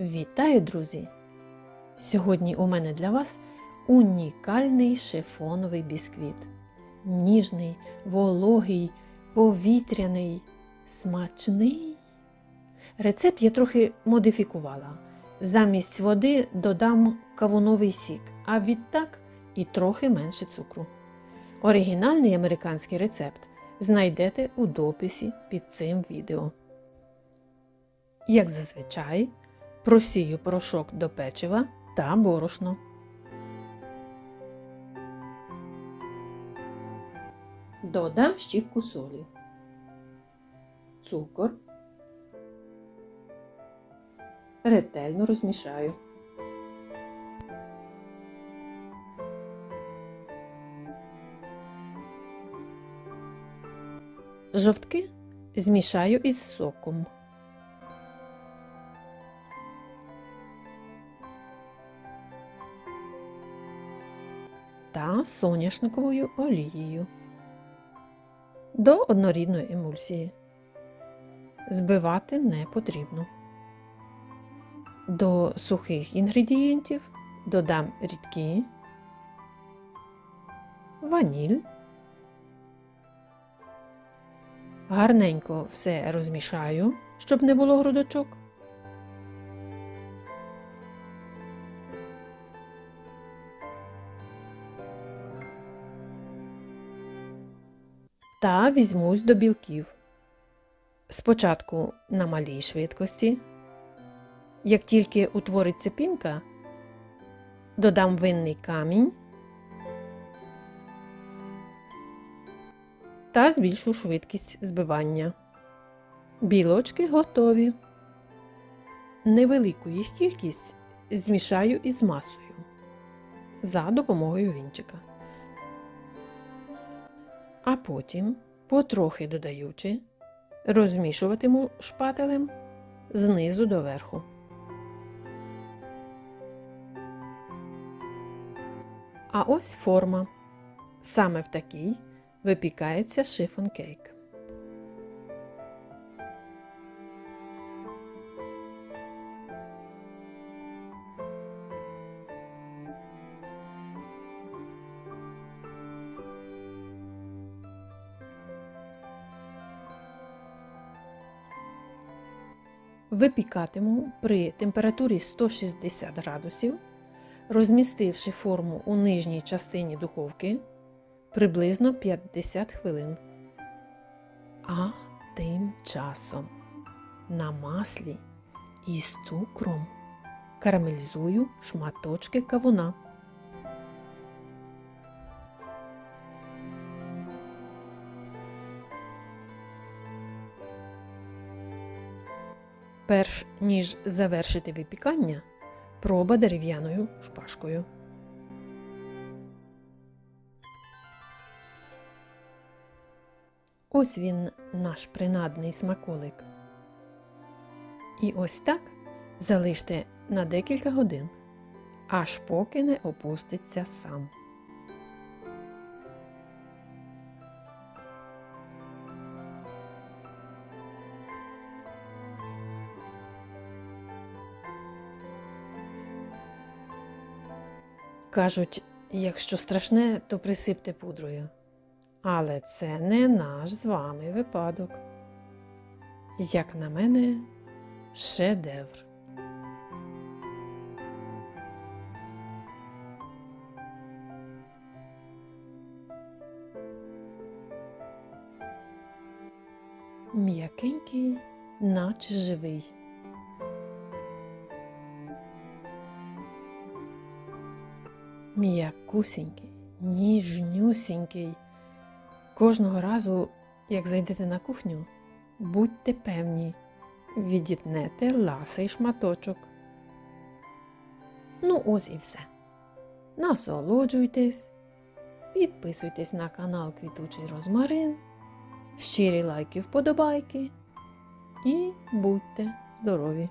Вітаю, друзі! Сьогодні у мене для вас унікальний шифоновий бісквіт. Ніжний, вологий, повітряний, смачний. Рецепт я трохи модифікувала. Замість води додам кавуновий сік, а відтак і трохи менше цукру. Оригінальний американський рецепт знайдете у дописі під цим відео. Як зазвичай, просію порошок до печива та борошно. Додам щіпку солі, цукор. Ретельно розмішаю. Жовтки змішаю із соком. Та соняшниковою олією до однорідної емульсії. Збивати не потрібно. До сухих інгредієнтів додам рідкі, ваніль. Гарненько все розмішаю, щоб не було грудочок. Та візьмусь до білків. Спочатку на малій швидкості. Як тільки утвориться пінка, додам винний камінь та збільшу швидкість збивання. Білочки готові. Невелику їх кількість змішаю із масою за допомогою вінчика. А потім, потрохи додаючи, розмішуватиму шпателем знизу до верху. А ось форма. Саме в такій випікається шифон кейк. Випікатиму при температурі 160 градусів, розмістивши форму у нижній частині духовки приблизно 50 хвилин. А тим часом на маслі із цукром карамелізую шматочки кавуна. Перш ніж завершити випікання, проба дерев'яною шпажкою. Ось він наш принадний смаколик. І ось так залиште на декілька годин, аж поки не опуститься сам. Кажуть, якщо страшне, то присипте пудрою. Але це не наш з вами випадок. Як на мене, шедевр. М'якенький, наче живий. М'якусінький, ніжнюсінький. Кожного разу, як зайдете на кухню, будьте певні, відітнете ласий шматочок. Ну, ось і все. Насолоджуйтесь, підписуйтесь на канал Квітучий Розмарин, щирі лайки вподобайки і будьте здорові!